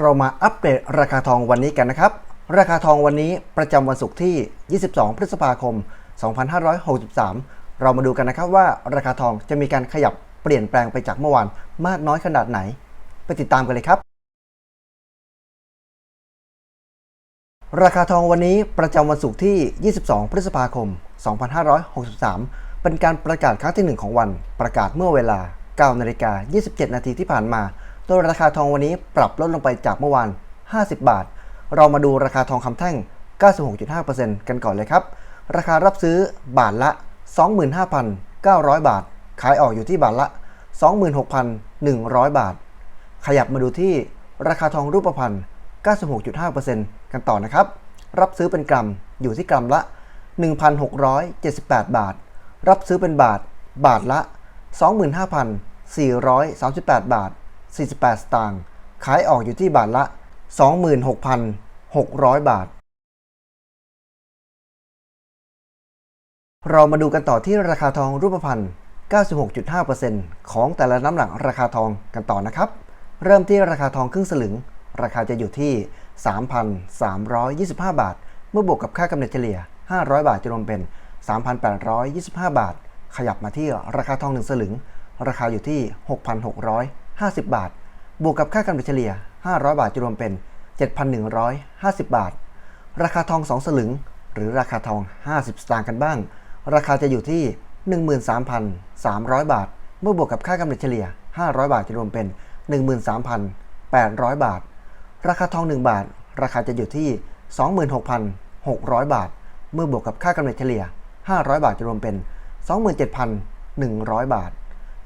เรามาอัปเดตราคาทองวันนี้กันนะครับ ราคาทองวันนี้ประจำวันศุกร์ที่ 22 พฤษภาคม 2563 เรามาดูกันนะครับว่าราคาทองจะมีการขยับเปลี่ยนแปลงไปจากเมื่อวานมากน้อยขนาดไหน ไปติดตามกันเลยครับ ราคาทองวันนี้ประจำวันศุกร์ที่ 22 พฤษภาคม 2563 เป็นการประกาศครั้งที่ 1 ของวัน ประกาศเมื่อเวลา9นาฬิกา27 นาทีที่ผ่านมา โดยราคาทองวันนี้ปรับลดลงไปจากเมื่อวาน 50 บาท เรามาดูราคาทองคำแท่ง 96.5%กันก่อนเลยครับ ราคารับซื้อบาทละ 25,900 บาท ขายออกอยู่ที่บาทละ 26,100 บาท ขยับมาดูที่ราคาทองรูปพรรณ 96.5%กันต่อนะครับ รับซื้อเป็นกรัมอยู่ที่กรัมละ 1,678 บาท รับซื้อเป็นบาท บาทละ 25,438 บาท 48 สตางค์ ขายออกอยู่ที่บาทละ 26,600 บาท เรามาดูกันต่อที่ราคาทองรูปพรรณ 96.5%ของแต่ละน้ำหนักราคาทองกันต่อนะครับ เริ่มที่ราคาทองครึ่งสลึง ราคาจะอยู่ที่ 3,325 บาท เมื่อบวกกับค่ากำเนิดเฉลี่ย 500 บาทจะรวมเป็น 3,825 บาท ขยับมาที่ราคาทอง1สลึง ราคาอยู่ที่ 50 บาท บวกกับค่ากำเนิดเฉลี่ย 500 บาทจะรวมเป็น 7,150 บาท ราคาทอง 2 สลึง หรือราคาทอง 50 สตางค์กันบ้าง ราคาจะอยู่ที่ 13,300 บาท เมื่อบวกกับค่ากำเนิดเฉลี่ย 500 บาทจะรวมเป็น 13,800 บาท ราคาทอง 1 บาท ราคาจะอยู่ที่ 26,600 บาท เมื่อบวกกับค่ากำเนิดเฉลี่ย 500 บาทจะรวมเป็น 27,100 บาท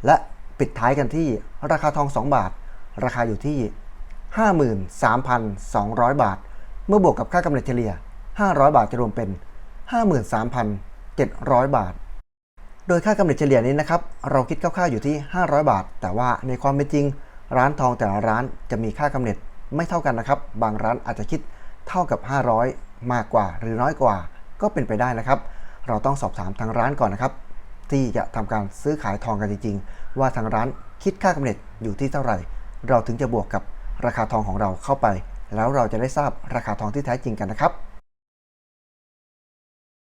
และ ปิดท้ายกันที่ราคาทอง 2 บาท ราคาอยู่ที่ 53,200 บาท เมื่อบวกกับค่ากำเนิดเฉลี่ย 500 บาทจะรวมเป็น 53,700 บาท โดยค่ากำเนิดเฉลี่ยนี้นะครับ เราคิดคร่าวๆอยู่ที่ 500 บาท แต่ว่าในความเป็นจริง ร้านทองแต่ละร้านจะมีค่ากำเนิดไม่เท่ากันนะครับ บางร้านอาจจะคิดเท่ากับ 500 มากกว่าหรือน้อยกว่าก็เป็นไปได้นะครับ เราต้องสอบถามทางร้านก่อนนะครับ ที่จะทำการซื้อขายทองกันจริง ๆ ว่าทางร้านคิดค่ากำเนิดอยู่ที่เท่าไหร่ เราถึงจะบวกกับราคาทองของเราเข้าไป แล้วเราจะได้ทราบราคาทองที่แท้จริงกันนะครับ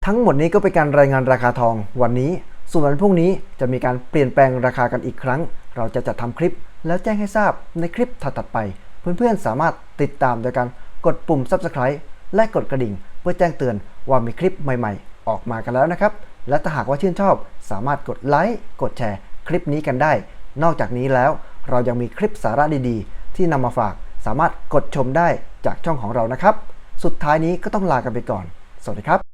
ทั้งหมดนี้ก็เป็นการรายงานราคาทองวันนี้ ส่วนวันพรุ่งนี้จะมีการเปลี่ยนแปลงราคากันอีกครั้ง เราจะจัดทำคลิป แล้วแจ้งให้ทราบในคลิปถัดๆไป เพื่อนๆสามารถติดตามโดยการกดปุ่ม subscribe และกดกระดิ่ง เพื่อแจ้งเตือนว่ามีคลิปใหม่ ๆ ออกมากันแล้วนะครับ และถ้าหากว่าชื่นชอบ สามารถกดไลค์กดแชร์ คลิปนี้กันได้ นอกจากนี้แล้วเรายังมีคลิปสาระดีๆ ที่นำมาฝากสามารถกดชมได้จากช่องของเรานะครับ สุดท้ายนี้ก็ต้องลากันไปก่อน สวัสดีครับ